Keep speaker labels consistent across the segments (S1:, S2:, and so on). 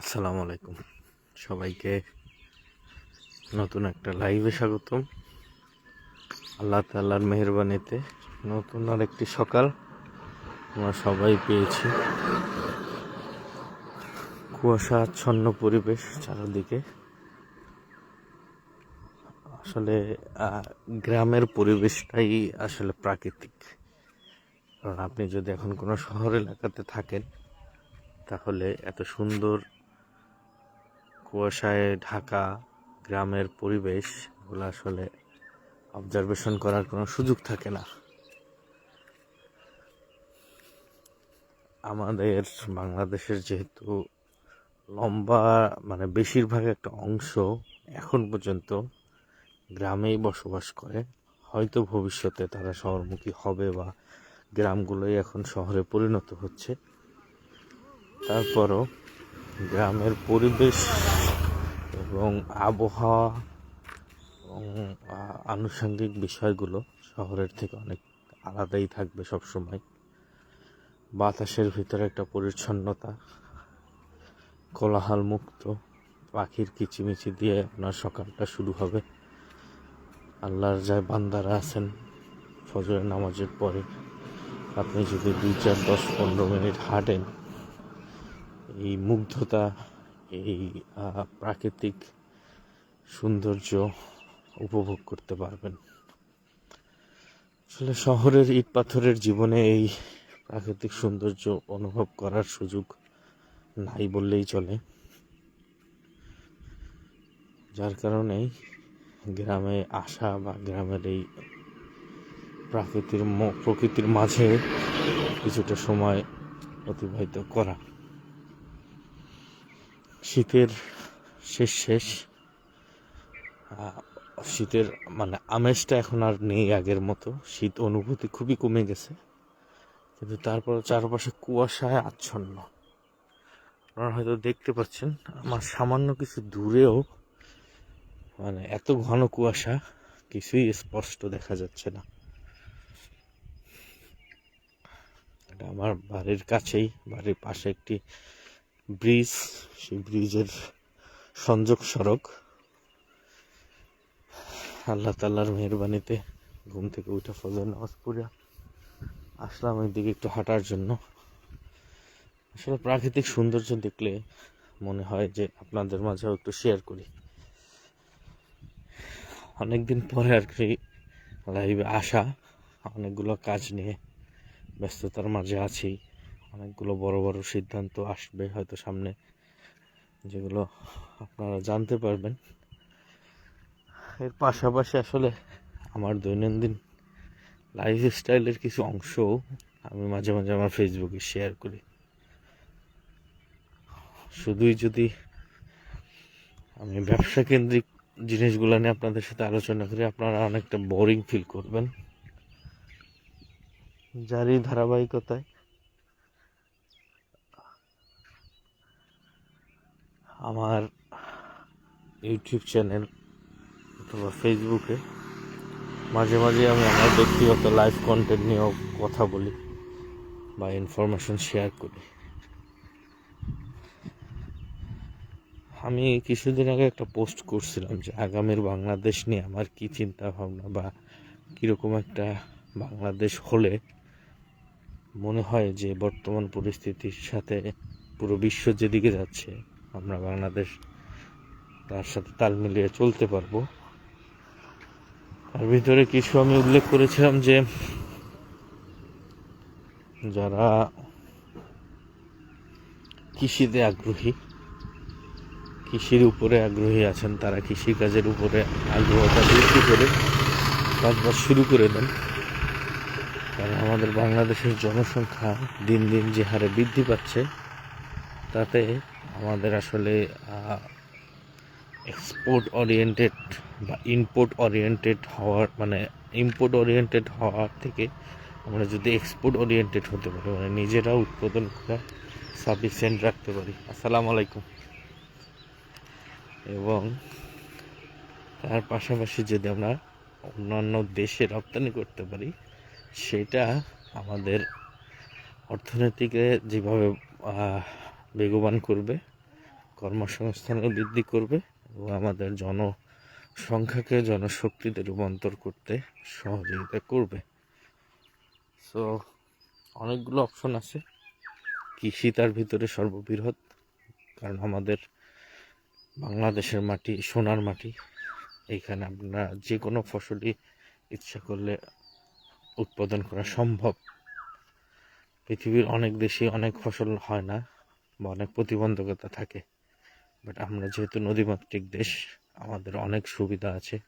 S1: আসসালামু আলাইকুম। সবাইকে নতুন একটা লাইভে স্বাগতম। আল্লাহ তাল্লার মেহরবানিতে নতুন আর একটি সকাল আমরা সবাই পেয়েছি। কুয়াশা আচ্ছন্ন পরিবেশ চারিদিকে। আসলে গ্রামের পরিবেশটাই আসলে প্রাকৃতিক। কারণ আপনি যদি এখন কোনো শহর এলাকাতে থাকেন, তাহলে এত সুন্দর কুয়াশায় ঢাকা গ্রামের পরিবেশ এগুলো আসলে অবজারভেশন করার কোনো সুযোগ থাকে না। আমাদের বাংলাদেশের যেহেতু লম্বা মানে বেশিরভাগ একটা অংশ এখন পর্যন্ত গ্রামেই বসবাস করে, হয়তো ভবিষ্যতে তারা শহরমুখী হবে বা গ্রামগুলোই এখন শহরে পরিণত হচ্ছে। তারপরও গ্রামের পরিবেশ এবং আবহাওয়া এবং আনুষঙ্গিক বিষয়গুলো শহরের থেকে অনেক আলাদাই থাকবে সবসময়। বাতাসের ভিতরে একটা পরিচ্ছন্নতা কোলাহল মুক্ত পাখির কিচিমিচি দিয়ে আপনার সকালটা শুরু হবে। আল্লাহর যায় বান্দারা আছেন ফজরের নামাজের পরে, আপনি যদি দুই চার দশ পনেরো মিনিট হাঁটেন, এই মুগ্ধতা এই প্রাকৃতিক সৌন্দর্য উপভোগ করতে পারবেন। আসলে শহরের ইট পাথরের জীবনে এই প্রাকৃতিক সৌন্দর্য অনুভব করার সুযোগ নাই বললেই চলে। যার কারণেই গ্রামে আসা বা গ্রামের এই প্রাকৃতির প্রকৃতির মাঝে কিছুটা সময় অতিবাহিত করা শীতের শেষ শেষ। শীতের মানে আমেজটা এখন আর নেই আগের মতো। শীত অনুভূতি খুবই কমে গেছে। কিন্তু তারপর চারপাশে কুয়াশায় আচ্ছন্ন। আপনারা হয়তো দেখতে পাচ্ছেন, আমার সামান্য কিছু দূরেও মানে এত ঘন কুয়াশা কিছুই স্পষ্ট দেখা যাচ্ছে না। এটা আমার বাড়ির কাছেই, বাড়ির পাশে একটি ব্রিজ, সেই ব্রিজের সংযোগ সড়ক। আল্লাহ তাল্লার মেহরবানিতে ঘুম থেকে উঠে ফজর নামাজ পড়ে আসলাম দিকে একটু হাঁটার জন্য। আসলে প্রাকৃতিক সৌন্দর্য দেখলে মনে হয় যে আপনাদের মাঝেও একটু শেয়ার করি। অনেকদিন পরে আর কি লাইভে আসা, অনেকগুলো কাজ নিয়ে ব্যস্ততার মাঝে আছি। অনেকগুলো বড় বড় সিদ্ধান্ত আসবে হয়তো সামনে, যেগুলো আপনারা জানতে পারবেন। এর পাশাপাশি আসলে আমার দৈনন্দিন লাইফ স্টাইলের কিছু অংশ আমি মাঝে মাঝে আমার ফেসবুকে শেয়ার করি। শুধুই যদি আমি ব্যবসা কেন্দ্রিক জিনিসগুলো নিয়ে আপনাদের সাথে আলোচনা করি, আপনারা অনেকটা বোরিং ফিল করবেন। যারই ধারাবাহিকতায় আমার ইউটিউব চ্যানেল অথবা ফেসবুকে মাঝে মাঝে আমি আমার ব্যক্তিগত লাইভ কন্টেন্ট নিয়েও কথা বলি বা ইনফরমেশন শেয়ার করি। আমি কিছুদিন আগে একটা পোস্ট করছিলাম যে আগামীর বাংলাদেশ নিয়ে আমার কি চিন্তা ভাবনা বা কীরকম একটা বাংলাদেশ হলে মনে হয় যে বর্তমান পরিস্থিতির সাথে পুরো বিশ্ব যেদিকে যাচ্ছে আমরা বাংলাদেশ তার সাথে তাল মিলিয়ে চলতে পারব। তার ভিতরে কিছু আমি উল্লেখ করেছিলাম যে যারা কৃষিতে আগ্রহী, কৃষির উপরে আগ্রহী আছেন, তারা কৃষিকাজের উপরে আগ্রহটা বৃদ্ধি করে চাষবাস শুরু করে দেন। কারণ আমাদের বাংলাদেশের জনসংখ্যা দিন দিন যে হারে বৃদ্ধি পাচ্ছে তাতে আমাদের আসলে এক্সপোর্ট ওরিয়েন্টেড বা ইম্পোর্ট ওরিয়েন্টেড হওয়ার মানে ইম্পোর্ট ওরিয়েন্টেড হওয়ার থেকে আমরা যদি এক্সপোর্ট ওরিয়েন্টেড হতে পারি মানে নিজেরা উৎপাদন করা সাফিসিয়েন্ট রাখতে পারি। আসসালামু আলাইকুম। এবং তার পাশাপাশি যদি আমরা অন্যান্য দেশে রপ্তানি করতে পারি, সেটা আমাদের অর্থনীতিকে যেভাবে বেগবান করবে কর্মসংস্থানের বৃদ্ধি করবে এবং আমাদের জনসংখ্যাকে, জনশক্তিতে রূপান্তর করতে সহযোগিতা করবে। সো অনেকগুলো অপশন আছে। কৃষি তার ভিতরে সর্ববৃহৎ, কারণ আমাদের বাংলাদেশের মাটি, সোনার মাটি এইখানে আপনারা যে কোনো ফসলই ইচ্ছা করলে উৎপাদন করা সম্ভব। পৃথিবীর অনেক দেশে অনেক ফসল হয় না। বা অনেক প্রতিবন্ধকতা থাকে। বাট আমরা যেহেতু নদীমাতৃক দেশ, আমাদের অনেক সুবিধা আছে।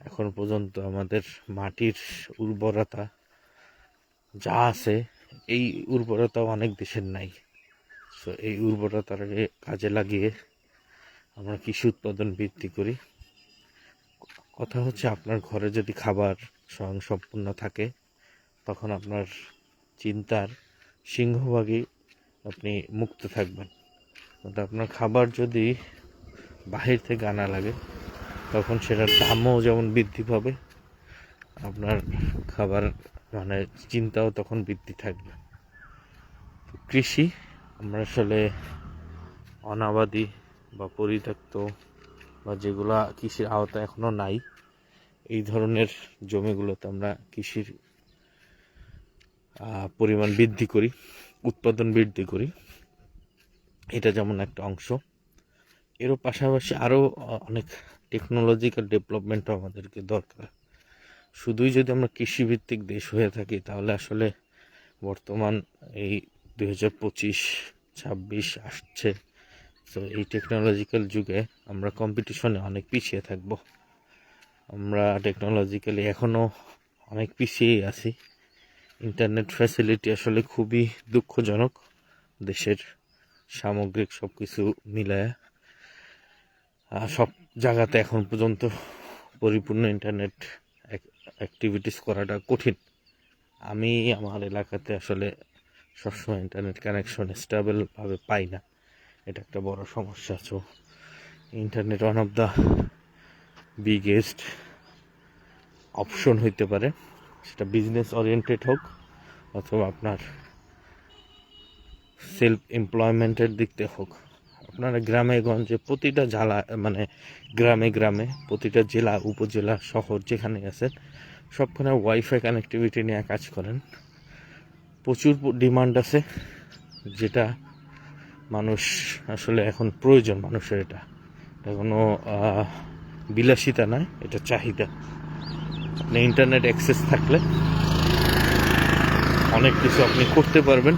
S1: এখন পর্যন্ত আমাদের মাটির উর্বরতা যা আছে, এই উর্বরতাও অনেক দেশের নাই। সো এই উর্বরতাকে কাজে লাগিয়ে আমরা কৃষি উৎপাদন বৃদ্ধি করি। কথা হচ্ছে আপনার ঘরে যদি খাবার স্বয়ংসম্পূর্ণ থাকে, তখন আপনার চিন্তার সিংহভাগই আপনি মুক্ত থাকবেন। আপনার খাবার যদি বাহির থেকে আনা লাগে, তখন সেটার দামও যেমন বৃদ্ধি পাবে, আপনার খাবার মানে চিন্তাও তখন বৃদ্ধি থাকবে। কৃষি, আমরা আসলে অনাবাদি বা পরিত্যক্ত বা যেগুলা কৃষির আওতায় এখনও নাই, এই ধরনের জমিগুলোতে আমরা কৃষির পরিমাণ বৃদ্ধি করি। উৎপাদন বৃদ্ধি করি। এটা যেমন একটা অংশ। এরও পাশাপাশি আরও অনেক টেকনোলজিক্যাল ডেভেলপমেন্টও আমাদেরকে দরকার। শুধুই যদি আমরা কৃষিভিত্তিক দেশ হয়ে থাকি, তাহলে আসলে বর্তমান এই দুই হাজার পঁচিশ, ছাব্বিশ আসছে। তো এই টেকনোলজিক্যাল যুগে আমরা কম্পিটিশনে অনেক পিছিয়ে থাকব। আমরা টেকনোলজিক্যালি এখনও অনেক পিছিয়েই আছি। ইন্টারনেট ফ্যাসিলিটি আসলে খুবই দুঃখজনক। দেশের সামগ্রিক সব কিছু মিলায় সব জায়গাতে এখন পর্যন্ত পরিপূর্ণ ইন্টারনেট অ্যাক্টিভিটিস করাটা কঠিন। আমি আমার এলাকাতে আসলে সবসময় ইন্টারনেট কানেকশন স্টেবলভাবে পাই না। এটা একটা বড় সমস্যা। So internet one of the biggest option হইতে পারে। সেটা বিজনেস ওরিয়েন্টেড হোক অথবা আপনার সেলফ এমপ্লয়মেন্টের দিক থেকে হোক। আপনারা গ্রামে গঞ্জে প্রতিটা জেলা মানে গ্রামে গ্রামে প্রতিটা জেলা, উপজেলা, শহর যেখানে আছেন, সবখানে ওয়াইফাই কানেক্টিভিটি নিয়ে কাজ করেন। প্রচুর ডিমান্ড আছে, যেটা মানুষ আসলে এখন প্রয়োজন মানুষের এটা। এটা কোনো বিলাসিতা নয়, এটা চাহিদা। আপনি ইন্টারনেট অ্যাক্সেস থাকলে অনেক কিছু আপনি করতে পারবেন,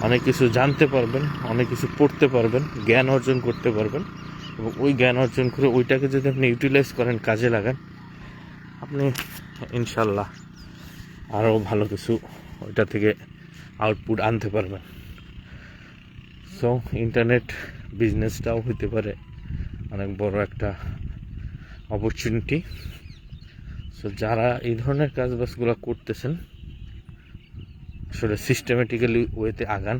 S1: অনেক কিছু জানতে পারবেন, অনেক কিছু পড়তে পারবেন, জ্ঞান অর্জন করতে পারবেন। এবং ওই জ্ঞান অর্জন করে ওইটাকে যদি আপনি ইউটিলাইজ করেন, কাজে লাগান, আপনি ইনশাল্লাহ আরও ভালো কিছু ওইটা থেকে আউটপুট আনতে পারবেন। সো ইন্টারনেট বিজনেসটাও হইতে পারে অনেক বড় একটা অপরচুনিটি সো যারা এই ধরনের কাজবাজগুলো করতেছেন, আসলে সিস্টেমেটিক্যালি ওয়েতে আগান।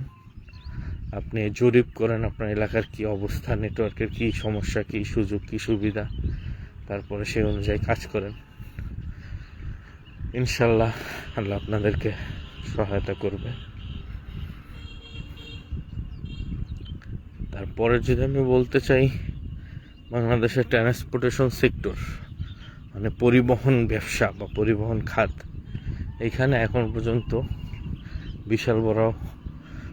S1: আপনি জরিপ করেন আপনার এলাকার কি অবস্থা নেটওয়ার্কের কি সমস্যা, কি সুযোগ, কি সুবিধা, তারপরে সেই অনুযায়ী কাজ করেন। ইনশাল্লাহ আল্লাহ আপনাদেরকে সহায়তা করবে। তারপরে যদি আমি বলতে চাই, বাংলাদেশের ট্রান্সপোর্টেশন সেক্টর মানে পরিবহন ব্যবসা বা পরিবহন খাত এখানে এখন পর্যন্ত বিশাল বড়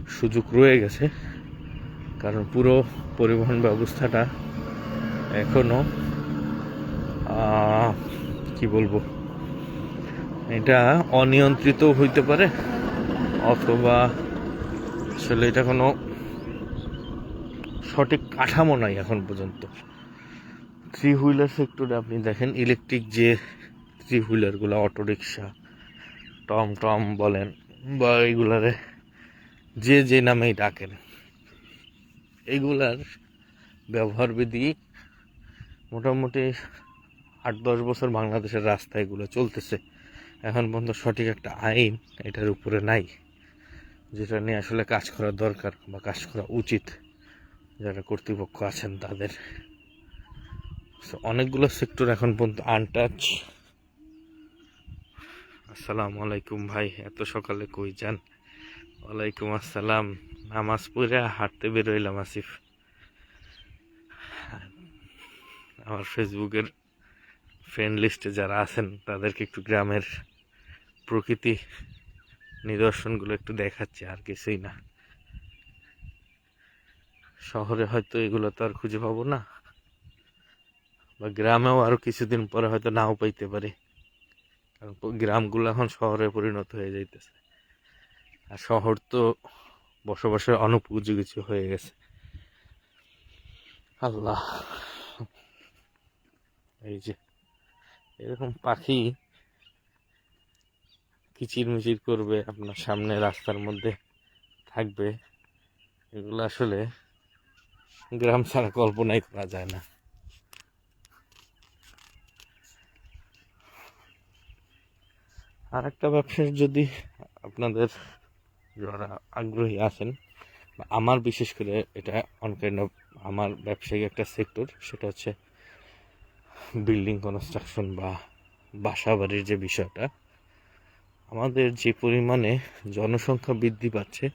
S1: সুযোগ রয়ে গেছে। কারণ পুরো পরিবহন ব্যবস্থাটা এখনও আহ, কি বলব এটা অনিয়ন্ত্রিত হইতে পারে অথবা আসলে এটা কোনো সঠিক কাঠামো নাই এখন পর্যন্ত। থ্রি হুইলার সেক্টরে আপনি দেখেন ইলেকট্রিক যে থ্রি হুইলারগুলো অটোরিকশা টম টম বলেন বা এইগুলারে যে যে নামেই ডাকেন এইগুলার ব্যবহার বিধি মোটামুটি আট দশ বছর বাংলাদেশের রাস্তায় এগুলো চলতেছে। এখন পর্যন্ত সঠিক একটা আইন এটার উপরে নাই, যেটা নিয়ে আসলে কাজ করা দরকার বা কাজ করা উচিত, যারা কর্তৃপক্ষ আছেন তাদের। অনেকগুলো সেক্টর এখন পর্যন্ত আনটাচ আসসালামু আলাইকুম ভাই, এত সকালে কই যান? ওয়ালাইকুম আসসালাম। নামাজ পড়ে হাঁটতে বেরোইলাম আসিফ। আমার ফেসবুকের ফ্রেন্ড লিস্টে যারা আছেন, তাদেরকে একটু গ্রামের প্রকৃতি নিদর্শনগুলো একটু দেখাচ্ছে, আর কিছুই না। শহরে হয়তো এগুলো তো আর খুঁজে পাবো না। বা গ্রামেও আরও কিছুদিন পরে হয়তো নাও পাইতে পারি। কারণ গ্রামগুলো এখন শহরে পরিণত হয়ে যাইতেছে। আর শহর তো বসবাসের অনুপযোগী হয়ে গেছে। আল্লাহ। এই যে, এরকম পাখি কিচিরমিচির করবে আপনার সামনে রাস্তার মধ্যে থাকবে, এগুলো আসলে গ্রাম ছাড়া কল্পনাই করা যায় না। আর একটা ব্যবসার যদি আপনাদের যারা আগ্রহী আছেন আমার বিশেষ করে এটা অন কাইন্ড অফ আমার ব্যবসায়িক একটা সেক্টর সেটা হচ্ছে বিল্ডিং কনস্ট্রাকশন বা বাসা বাড়ির যে বিষয়টা, আমাদের যে পরিমাণে জনসংখ্যা বৃদ্ধি পাচ্ছে,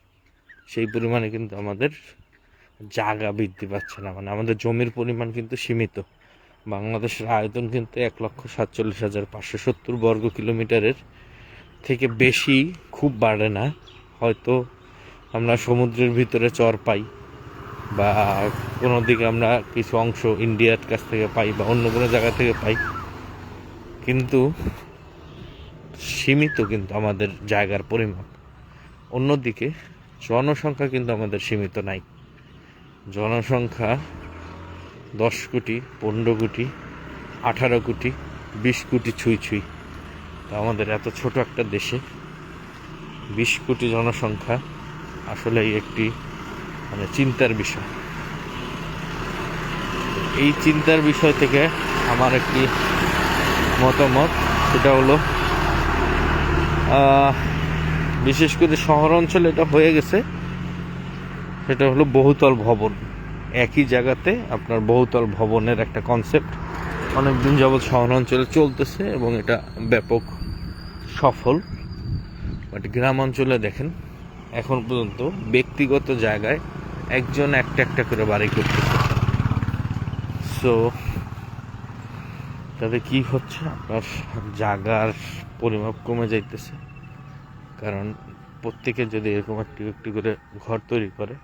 S1: সেই পরিমাণে কিন্তু আমাদের জায়গা বৃদ্ধি পাচ্ছে না। মানে আমাদের জমির পরিমাণ কিন্তু সীমিত। বাংলাদেশের আয়তন কিন্তু এক লক্ষ সাতচল্লিশ হাজার পাঁচশো সত্তর বর্গ কিলোমিটারের থেকে বেশি খুব বাড়ে না। হয়তো আমরা সমুদ্রের ভিতরে চর পাই বা কোনো দিকে আমরা কিছু অংশ ইন্ডিয়ার কাছ থেকে পাই বা অন্য কোনো জায়গা থেকে পাই। কিন্তু সীমিত কিন্তু আমাদের জায়গার পরিমাণ অন্যদিকে জনসংখ্যা কিন্তু আমাদের সীমিত নাই। জনসংখ্যা দশ কোটি, পনেরো কোটি, আঠারো কোটি, বিশ কোটি ছুঁই ছুঁই। আমাদের এত ছোট একটা দেশে বিশ কোটি জনসংখ্যা আসলে একটি মানে চিন্তার বিষয়। এই চিন্তার বিষয় থেকে আমার একটি মতামত, সেটা হলো বিশেষ করে শহর অঞ্চলে এটা হয়ে গেছে। সেটা হলো বহুতল ভবন। একই জায়গাতে আপনার বহুতল ভবনের একটা কনসেপ্ট অনেকদিন যাবৎ শহর অঞ্চলে চলতেছে এবং এটা ব্যাপক সফল বাট গ্রাম অঞ্চলে দেখেন, এখন পর্যন্ত ব্যক্তিগত জায়গায় একজন একটা একটা করে বাড়ি করতেছে। সো তাতে কি হচ্ছে? আপনার জায়গার পরিমাপ কমে যাইতেছে। কারণ প্রত্যেকে যদি এরকম একটু একটু করে ঘর তৈরি করে,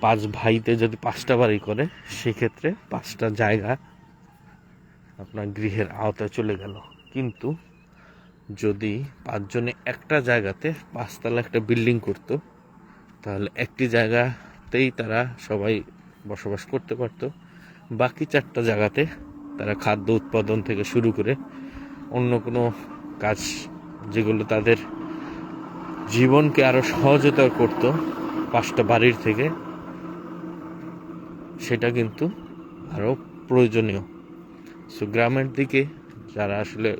S1: পাঁচ ভাইতে যদি পাঁচটা বাড়ি করে, সেক্ষেত্রে পাঁচটা জায়গা আপনার গৃহের আওতায় চলে গেল। কিন্তু যদি পাঁচজনে একটা জায়গাতে পাঁচতলা একটা বিল্ডিং করত, তাহলে একটি জায়গাতেই তারা সবাই বসবাস করতে পারত। বাকি চারটা জায়গাতে তারা খাদ্য উৎপাদন থেকে শুরু করে অন্য কোনো কাজ যেগুলো তাদের জীবনকে আরও সহজতর করত, পাঁচটা বাড়ির থেকে, সেটা কিন্তু আরও প্রয়োজনীয়। সো গ্রামের দিকে যারা আসলে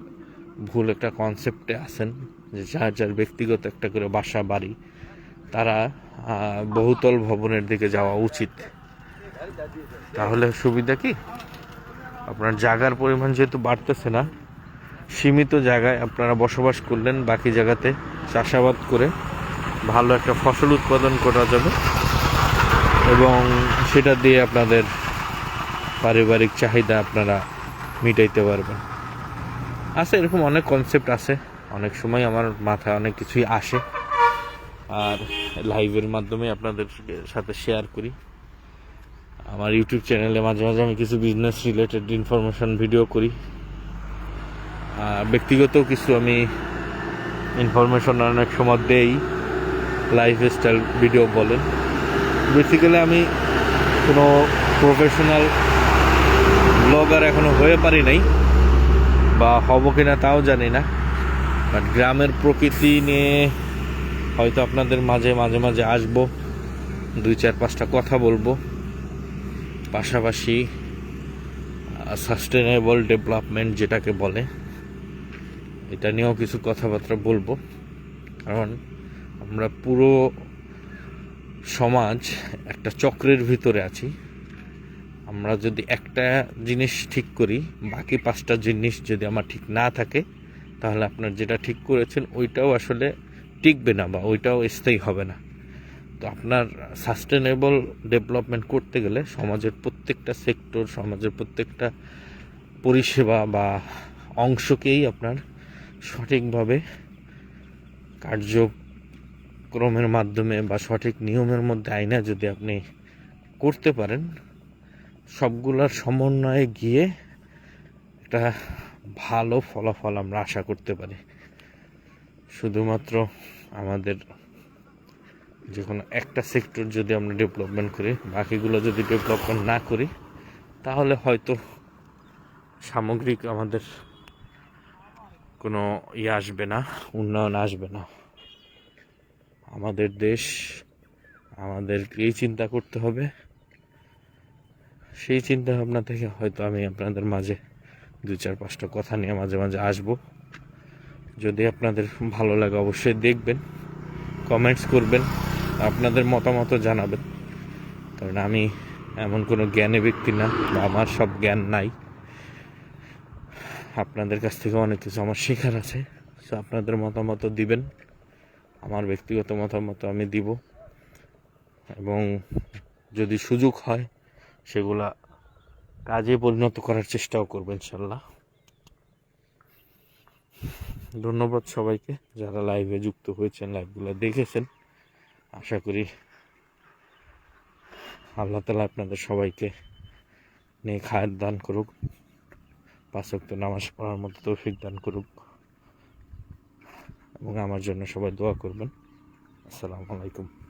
S1: ভুল একটা কনসেপ্টে আছেন, যে যার যার ব্যক্তিগত একটা করে বাসা, বাড়ি, তারা বহুতল ভবনের দিকে যাওয়া উচিত। তাহলে সুবিধা কি? আপনার জায়গার পরিমাণ যেহেতু বাড়তেছে না, সীমিত জায়গায় আপনারা বসবাস করলেন, বাকি জায়গাতে চাষাবাদ করে ভালো একটা ফসল উৎপাদন করা যাবে এবং সেটা দিয়ে আপনাদের পারিবারিক চাহিদা আপনারা মিটাইতে পারবেন। আছে, এরকম অনেক কনসেপ্ট আছে। অনেক সময় আমার মাথায় অনেক কিছুই আসে। আর লাইভের মাধ্যমে আপনাদের সাথে শেয়ার করি। আমার ইউটিউব চ্যানেলে মাঝে মাঝে আমি কিছু বিজনেস রিলেটেড ইনফরমেশন ভিডিও করি। আর ব্যক্তিগত কিছু আমি ইনফরমেশন অনেক সময় দেই লাইফ স্টাইল ভিডিও বলেন। বেসিক্যালি আমি কোনো প্রফেশনাল ব্লগার এখনও হয়ে পারি নাই। বা হব কিনা তাও জানি না। বাট গ্রামের প্রকৃতি নিয়ে হয়তো আপনাদের মাঝে মাঝে মাঝে আসব। দুই চার পাঁচটা কথা বলব। পাশাপাশি সাস্টেনেবল ডেভেলপমেন্ট যেটাকে বলে, এটা নিয়েও কিছু কথাবার্তা বলব। কারণ আমরা পুরো সমাজ একটা চক্রের ভিতরে আছি। আমরা যদি একটা জিনিস ঠিক করি, বাকি পাঁচটা জিনিস যদি আমার ঠিক না থাকে, তাহলে আপনার যেটা ঠিক করেছেন, ওইটাও আসলে টিকবে না বা ওইটাও স্থায়ী হবে না। তো আপনার সাস্টেনেবল ডেভেলপমেন্ট করতে গেলে সমাজের প্রত্যেকটা সেক্টর সমাজের প্রত্যেকটা পরিষেবা বা অংশকেই আপনার সঠিকভাবে কার্যক্রমের মাধ্যমে বা সঠিক নিয়মের মধ্যে আইনা যদি আপনি করতে পারেন সবগুলার সমন্বয়ে গিয়ে একটা ভালো ফলাফল আমরা আশা করতে পারি। শুধুমাত্র আমাদের যে কোনো একটা সেক্টর যদি আমরা ডেভেলপমেন্ট করি, বাকিগুলো যদি ডেভেলপমেন্ট না করি, তাহলে হয়তো সামগ্রিক আমাদের কোনো ইয়ে আসবে না, উন্নয়ন আসবে না। আমাদের দেশ আমাদেরকেই চিন্তা করতে হবে। সেই চিন্তা ভাবনা থেকে হয়তো আমি আপনাদের মাঝে দু চার পাঁচটা কথা নিয়ে মাঝে মাঝে আসব। যদি আপনাদের ভালো লাগে অবশ্যই দেখবেন কমেন্টস করবেন, আপনাদের মতামত জানাবেন। কারণ আমি এমন কোনো জ্ঞানী ব্যক্তি না, বা আমার সব জ্ঞান নাই। আপনাদের কাছ থেকে অনেক কিছু আমার শেখার আছে সো আপনাদের মতামত দিবেন। আমার ব্যক্তিগত মতামত আমি দিব। এবং যদি সুযোগ হয় সেগুলা কাজে পরিণত করার চেষ্টাও করব, ইনশাল্লাহ। ধন্যবাদ সবাইকে যারা লাইভে যুক্ত হয়েছেন লাইভগুলো দেখেছেন। আশা করি আল্লাহ তালা আপনাদের সবাইকে নিয়ে খায়ের দান করুক পাঁচক্ত নামাজ পড়ার মতো তৌফিক দান করুক এবং আমার জন্য সবাই দোয়া করবেন। আসসালামু আলাইকুম।